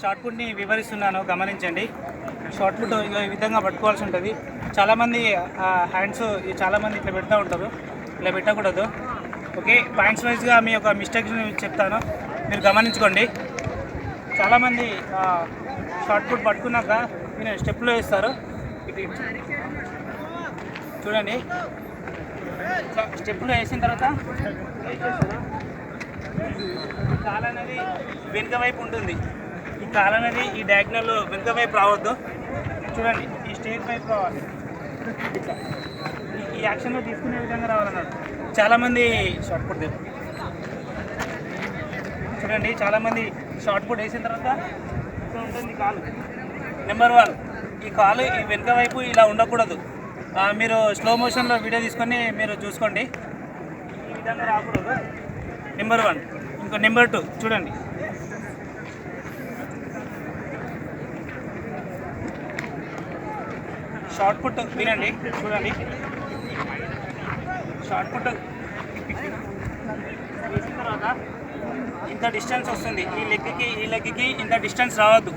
Short పుట్ని వివరిస్తున్నాను గమనించండి. Shot put ఈ విధంగా పట్టుకోవాల్సి ఉంటుంది. చాలామంది ఆ, హ్యాండ్స్ చాలామంది ఇట్లా పెడతా ఉంటారు. ఇలా పెట్టకూడదు. ఓకే పాయింట్స్ వైజ్గా మీ యొక్క మిస్టేక్స్ని చెప్తాను. మీరు గమనించుకోండి. చాలామంది షార్ట్పుట్ షార్ట్ పుట్ పట్టుకున్నాక మీరు స్టెప్లో వేస్తారు. ఇటు చూడండి. స్టెప్లో వేసిన తర్వాత చాలా కాలు అనేది వెనుక వైపు ఉంటుంది. కాలు అనేది ఈ డయాగ్నల్ వెనుక వైపు రావద్దు. చూడండి ఈ స్టేట్ వైపు రావాలి. ఇట్లా ఈ- యాక్షన్లో తీసుకునే విధంగా రావాలన్నారు. చాలామంది షార్ట్ పుట్ చూడండి చాలామంది షార్ట్ పుట్ వేసిన తర్వాత ఇట్లా ఉంటుంది కాలు. నెంబర్ వన్ ఈ కాలు ఈ వెనుక వైపు ఇలా ఉండకూడదు. మీరు స్లో మోషన్లో వీడియో తీసుకొని మీరు చూసుకోండి. ఈ విధంగా రాకూడదు. నెంబర్ వన్ ఇంకో నెంబర్ టూ చూడండి. షార్ట్ పుట్ వినండి చూడండి. Shot put. వేసిన తర్వాత ఇంత డిస్టెన్స్ వస్తుంది. ఈ లెగ్కి ఈ లెగ్కి ఇంత డిస్టెన్స్ రావద్దు.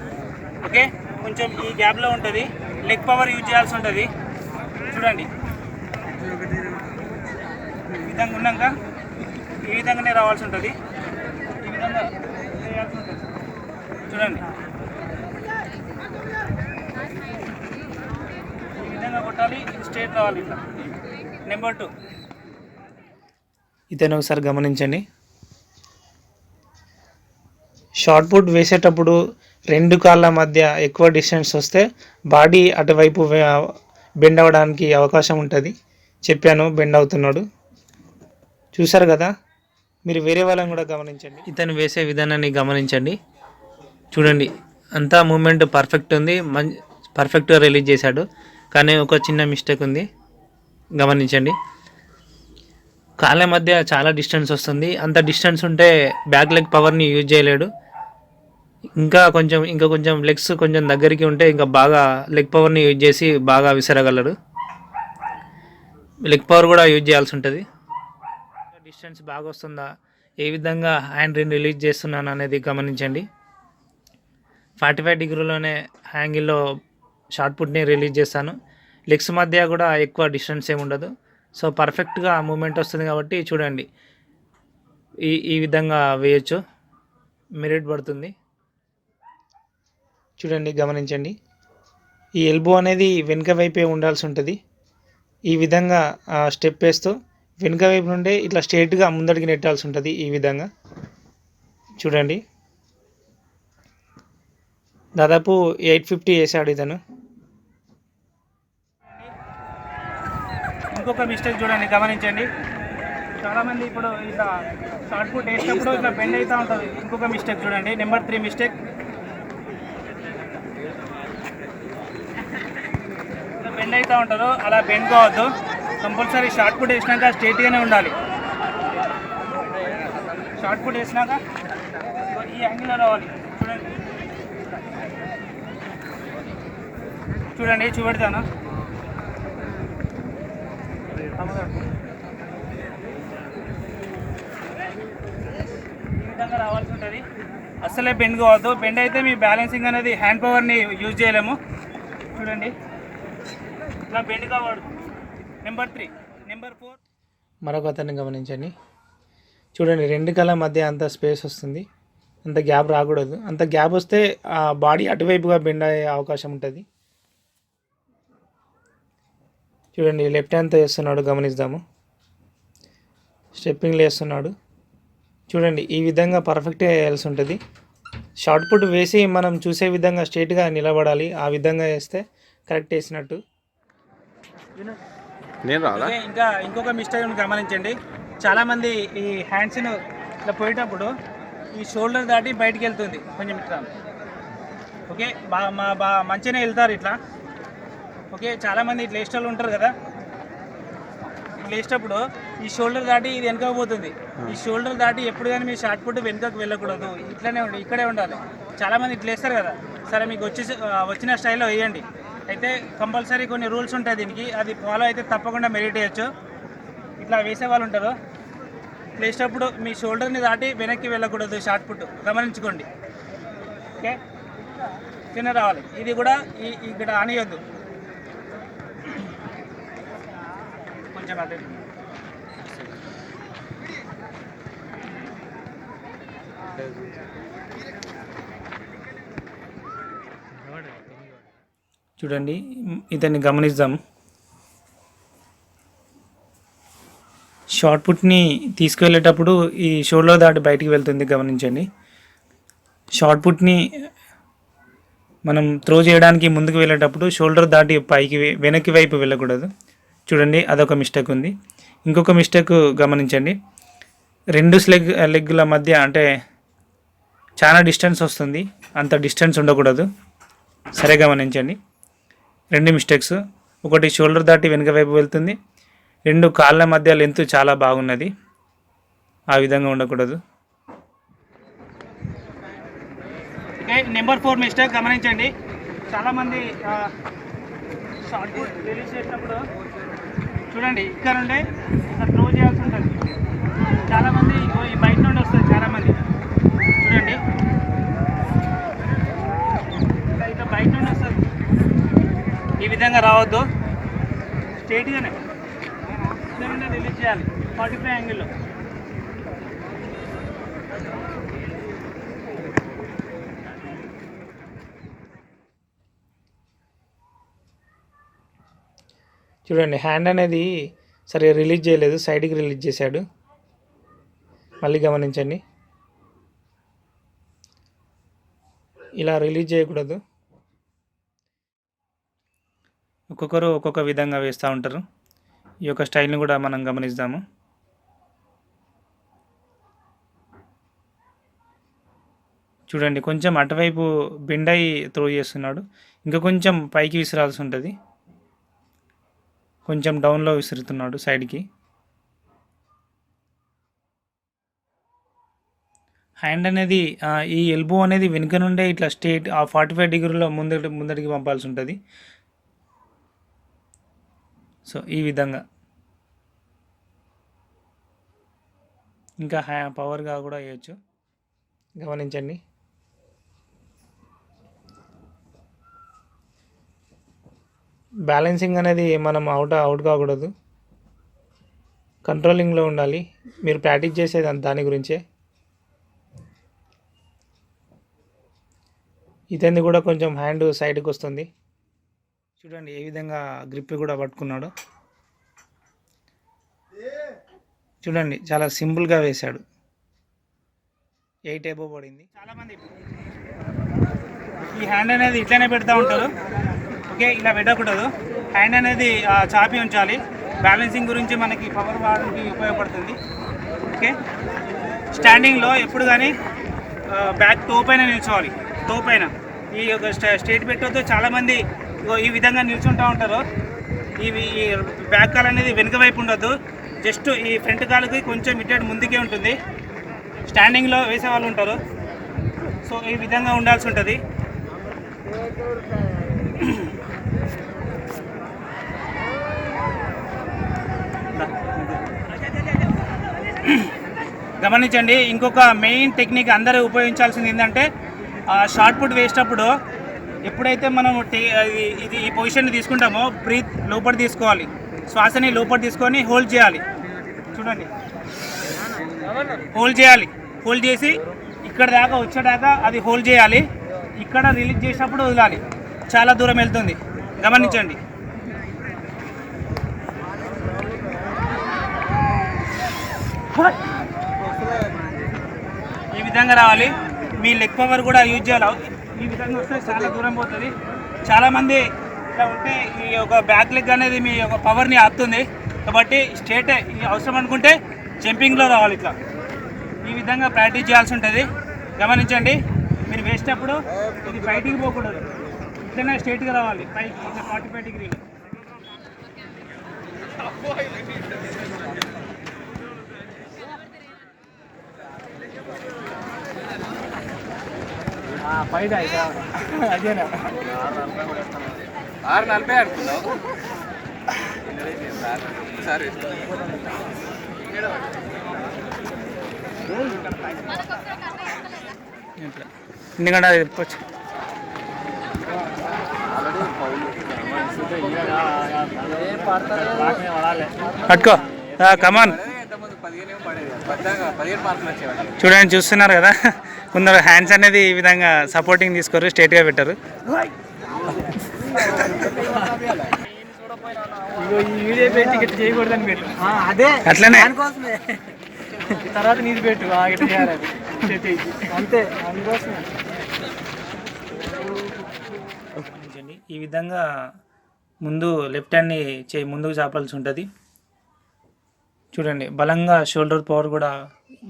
ఓకే? కొంచెం ఈ గ్యాప్లో ఉంటుంది. లెగ్ పవర్ యూజ్ చేయాల్సి ఉంటుంది. చూడండి. ఈ విధంగా ఉన్నాక ఈ విధంగానే రావాల్సి ఉంటుంది. ఈ విధంగా చేయాల్సి ఉంటుంది. చూడండి. విధంగా కొట్టాలి స్ట్రేట్ రావాలి ఇట్లా. నెంబర్ టూ ఇతను ఒకసారి గమనించండి. షార్ట్ పుట్ వేసేటప్పుడు రెండు కాళ్ళ మధ్య ఎక్కువ డిస్టెన్స్ వస్తే బాడీ అటువైపు బెండ్ అవ్వడానికి అవకాశం ఉంటుంది. చెప్పాను బెండ్ అవుతున్నాడు. చూసారు కదా? మీరు వేరే వాళ్ళని కూడా గమనించండి. ఇతను వేసే విధానాన్ని గమనించండి. చూడండి అంతా మూమెంట్ పర్ఫెక్ట్ ఉంది. మం పర్ఫెక్ట్గా రిలీజ్ చేశాడు. కానీ ఒక చిన్న మిస్టేక్ ఉంది. గమనించండి. కాళ్ళ మధ్య చాలా డిస్టెన్స్ వస్తుంది. అంత డిస్టెన్స్ ఉంటే బ్యాక్ లెగ్ పవర్ని యూజ్ చేయలేడు. ఇంకా కొంచెం ఇంకా కొంచెం లెగ్స్ కొంచెం దగ్గరికి ఉంటే ఇంకా బాగా లెగ్ పవర్ని యూజ్ చేసి బాగా విసరగలడు. లెగ్ పవర్ కూడా యూజ్ చేయాల్సి ఉంటుంది. డిస్టెన్స్ బాగా వస్తుందా? ఏ విధంగా హ్యాండ్ రిలీజ్ చేస్తున్నాను అనేది గమనించండి. ఫార్టీ ఫైవ్ డిగ్రీలోనే హ్యాంగిల్లో షార్ట్ పుట్ని రిలీజ్ చేస్తాను. లెగ్స్ మధ్య కూడా ఎక్కువ డిస్టెన్స్ ఏమి ఉండదు. సో పర్ఫెక్ట్గా మూమెంట్ వస్తుంది కాబట్టి చూడండి. ఈ ఈ విధంగా వేయచ్చు. మెరిట్ పడుతుంది. చూడండి గమనించండి. ఈ ఎల్బో అనేది వెనుక వైపే ఉండాల్సి ఉంటుంది. ఈ విధంగా స్టెప్ వేస్తూ వెనుక వైపు నుండే ఇట్లా స్ట్రైట్గా ముందడికి నెట్టాల్సి ఉంటుంది ఈ విధంగా. చూడండి. దాదాపు ఎయిట్ ఫిఫ్టీ వేసాడు ఇతను. ఇంకొక మిస్టేక్ చూడండి గమనించండి. చాలామంది ఇప్పుడు ఇట్లా షార్ట్ పుట్ వేసినప్పుడు ఇట్లా బెండ్ అవుతూ ఉంటుంది. ఇంకొక మిస్టేక్ చూడండి నెంబర్ త్రీ మిస్టేక్ ఇట్లా బెండ్ అవుతూ ఉంటారు అలా బెండ్ కావద్దు. కంపల్సరీ షార్ట్ పుట్ వేసినాక స్టేట్గానే ఉండాలి. షార్ట్ పుట్ వేసినాక ఈ యాంగిల్లో రావాలి. చూడండి. చూడండి చూపెడతాను. విధంగా రావాల్సి ఉంటుంది. అస్సలే బెండ్ కావద్దు. బెండ్ అయితే మీ బ్యాలెన్సింగ్ అనేది హ్యాండ్ పవర్ని యూజ్ చేయలేము. చూడండి. ఇలా బెండ్ కావద్దు. నెంబర్ త్రీ నెంబర్ ఫోర్ మరొక అతన్ని గమనించండి. చూడండి రెండు కళ్ళ మధ్య అంత స్పేస్ వస్తుంది. అంత గ్యాప్ రాకూడదు. అంత గ్యాప్ వస్తే ఆ బాడీ అటువైపుగా బెండ్ అయ్యే అవకాశం ఉంటుంది. చూడండి లెఫ్ట్ హ్యాండ్తో వేస్తున్నాడు గమనిద్దాము. స్టెప్పింగ్లు వేస్తున్నాడు చూడండి ఈ విధంగా పర్ఫెక్ట్గా వేయాల్సి ఉంటుంది. షార్ట్ పుట్ వేసి మనం చూసే విధంగా స్ట్రైట్గా నిలబడాలి. ఆ విధంగా వేస్తే కరెక్ట్ వేసినట్టు నేను రాలా? ఓకే, ఇంకా ఇంకొక మిస్టేక్ గమనించండి. చాలామంది ఈ హ్యాండ్స్ను ఇట్లా పోయేటప్పుడు ఈ షోల్డర్ దాటి బయటికి వెళ్తుంది. కొంచెం ఇట్లా. ఓకే బాగా మా బాగా మంచిగానే వెళ్తారు ఇట్లా. ఓకే చాలామంది ఇట్లా వేసేటోళ్ళు ఉంటారు కదా? ఇట్లా వేసేటప్పుడు ఈ షోల్డర్ దాటి ఇది వెనకపోతుంది ఈ షోల్డర్ దాటి ఎప్పుడు కానీ మీ షార్ట్ పుట్ వెనుకకు వెళ్ళకూడదు. ఇట్లనే ఉండి ఇక్కడే ఉండాలి. చాలామంది ఇట్లా వేస్తారు కదా? సరే మీకు వచ్చి వచ్చిన స్టైల్లో వేయండి. అయితే కంపల్సరీ కొన్ని రూల్స్ ఉంటాయి దీనికి. అది ఫాలో అయితే తప్పకుండా మెరిట్ చేయొచ్చు. ఇట్లా వేసే వాళ్ళు ఉంటారు. వేసేటప్పుడు మీ షోల్డర్ని దాటి వెనక్కి వెళ్ళకూడదు షార్ట్ పుట్. గమనించుకోండి. ఓకే? కింద రావాలి. ఇది కూడా ఈ ఇక్కడ ఆనియొద్దు కొంచెం అటు ఇటు. చూడండి ఇతన్ని గమనిద్దాం. షార్ట్ పుట్ని తీసుకువెళ్ళేటప్పుడు ఈ షోల్డర్ దాటి బయటికి వెళ్తుంది గమనించండి. షార్ట్ పుట్ని మనం త్రో చేయడానికి ముందుకు వెళ్ళేటప్పుడు షోల్డర్ దాటి పైకి వెనక్కి వైపు వెళ్ళకూడదు. చూడండి అదొక మిస్టేక్ ఉంది. ఇంకొక మిస్టేక్ గమనించండి. రెండు లెగ్ లెగ్ల మధ్య అంటే చాలా డిస్టెన్స్ వస్తుంది. అంత డిస్టెన్స్ ఉండకూడదు. సరే గమనించండి. రెండు మిస్టేక్స్ ఒకటి షోల్డర్ దాటి వెనుక వైపు వెళ్తుంది. రెండు కాళ్ళ మధ్య లెంత్ చాలా బాగున్నది. ఆ విధంగా ఉండకూడదు. నెంబర్ ఫోర్ మిస్టేక్ గమనించండి. చాలామంది షార్ట్ రిలీజ్ చేసినప్పుడు చూడండి ఇక్కడ నుండే ఇక్కడ త్రో చేయాల్సి ఉంటుంది. చాలామంది ఈ బయట నుండి వస్తుంది చాలామంది. చూడండి. ఇట్లా బయట నుండి వస్తుంది ఈ విధంగా రావద్దు. స్టేట్గానే రిలీజ్ చేయాలి. ఫార్టీ ఫైవ్ యాంగిల్లో చూడండి హ్యాండ్ అనేది సరే రిలీజ్ చేయలేదు సైడ్కి రిలీజ్ చేశాడు. మళ్ళీ గమనించండి. ఇలా రిలీజ్ చేయకూడదు. ఒక్కొక్కరు ఒక్కొక్క విధంగా వేస్తూ ఉంటారు. ఈ యొక్క స్టైల్ని కూడా మనం గమనిస్తాము. చూడండి కొంచెం అటువైపు బెండ్ అయి త్రో చేస్తున్నాడు. ఇంకా కొంచెం పైకి విసిరాల్సి ఉంటుంది. కొంచెం డౌన్లో విసురుతున్నాడు సైడ్కి. హ్యాండ్ అనేది ఈ ఎల్బో అనేది వెనుక నుండే ఇట్లా స్టేట్ ఆ ఫార్టీ ఫైవ్ డిగ్రీలో ముందటి ముందటికి పంపాల్సి ఉంటుంది. సో ఈ విధంగా. ఇంకా హ్యా పవర్గా కూడా వేయచ్చు. గమనించండి. బ్యాలెన్సింగ్ అనేది మనం అవుట్ అవుట్ కాకూడదు. కంట్రోలింగ్లో ఉండాలి. మీరు ప్రాక్టీస్ చేసేది దాని గురించే. ఇతన్ని కూడా కొంచెం హ్యాండ్ సైడ్కి వస్తుంది. చూడండి ఏ విధంగా గ్రిప్ కూడా పట్టుకున్నాడు. చూడండి చాలా సింపుల్గా వేశాడు. ఎయిట్ ఏబో పడింది. చాలామంది ఈ హ్యాండ్ అనేది ఇట్లనే పెడతా ఉంటారు. ఓకే ఇలా పెట్టకూడదు. హ్యాండ్ అనేది చాపి ఉంచాలి. బ్యాలెన్సింగ్ గురించి మనకి పవర్ వాడడానికి ఉపయోగపడుతుంది. ఓకే? స్టాండింగ్లో ఎప్పుడు కానీ బ్యాక్తో పైన నిల్చోవాలి. తో పైన. ఈ యొక్క స్టే- స్టేట్ పెట్టొద్దు. చాలామంది ఈ విధంగా నిల్చుంటూ ఉంటారు. ఇవి ఈ బ్యాక్ కాల్ అనేది వెనుక వైపు ఉండొద్దు. జస్ట్ ఈ ఫ్రంట్ కాలుకి కొంచెం ఇటు ముందుకే ఉంటుంది. స్టాండింగ్లో వేసే వాళ్ళు ఉంటారు. సో ఈ విధంగా ఉండాల్సి ఉంటుంది. గమనించండి ఇంకొక మెయిన్ టెక్నిక్ అందరూ ఉపయోగించాల్సింది ఏంటంటే షార్ట్ పుట్ వేసేటప్పుడు ఎప్పుడైతే మనం ఇది- ఇది ఈ పొజిషన్ తీసుకుంటామో బ్రీత్ లోపల తీసుకోవాలి. శ్వాసని లోపల తీసుకొని హోల్డ్ చేయాలి. చూడండి. హోల్డ్ చేయాలి. హోల్డ్ చేసి ఇక్కడ దాకా వచ్చేదాకా అది హోల్డ్ చేయాలి. ఇక్కడ రిలీజ్ చేసినప్పుడు వదలాలి. చాలా దూరం వెళ్తుంది. గమనించండి. ఈ విధంగా రావాలి. మీ లెగ్ పవర్ కూడా యూజ్ చేయాలి. ఈ విధంగా వస్తే చాలా దూరం పోతుంది. చాలామంది ఇట్లా ఉంటే ఈ యొక్క బ్యాక్ లెగ్ అనేది మీ యొక్క పవర్ని ఆపుతుంది. కాబట్టి స్ట్రేట్ అవసరం అనుకుంటే జంపింగ్లో రావాలి ఇట్లా. ఈ విధంగా ప్రాక్టీస్ చేయాల్సి ఉంటుంది. గమనించండి. మీరు వేసేటప్పుడు ఇది బయటికి పోకూడదు. ఇట్లనే స్ట్రేట్గా రావాలి. పైకి. ఫార్టీ ఫైవ్ డిగ్రీలు పైన అదేనా? ఆరు నలభై అనుకున్నావు. సరే. ఎందుకంటే అది పొచ్చు. పట్టుకో. కమాన్ చూడండి చూస్తున్నారు కదా. కొందరు హ్యాండ్స్ అనేది ఈ విధంగా సపోర్టింగ్ తీసుకోరు స్ట్రేట్గా పెట్టారు. అట్లనే. తర్వాత నీది పెట్టు. అంతే అందుకోసమే ఈ విధంగా ముందు లెఫ్ట్ హ్యాండ్ని చే ముందుకు చాపాల్సి ఉంటుంది. చూడండి బలంగా షోల్డర్ పవర్ కూడా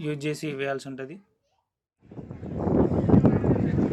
యూజ్ చేసి వేయాల్సి ఉంటుంది.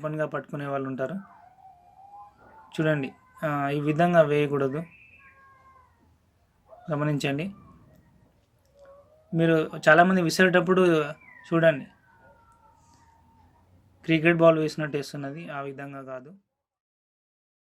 ఓపెన్గా పట్టుకునే వాళ్ళు ఉంటారు. చూడండి ఈ విధంగా వేయకూడదు. గమనించండి. మీరు చాలామంది విసిరేటప్పుడు చూడండి. క్రికెట్ బాల్ వేసినట్టు వేస్తున్నది ఆ విధంగా కాదు.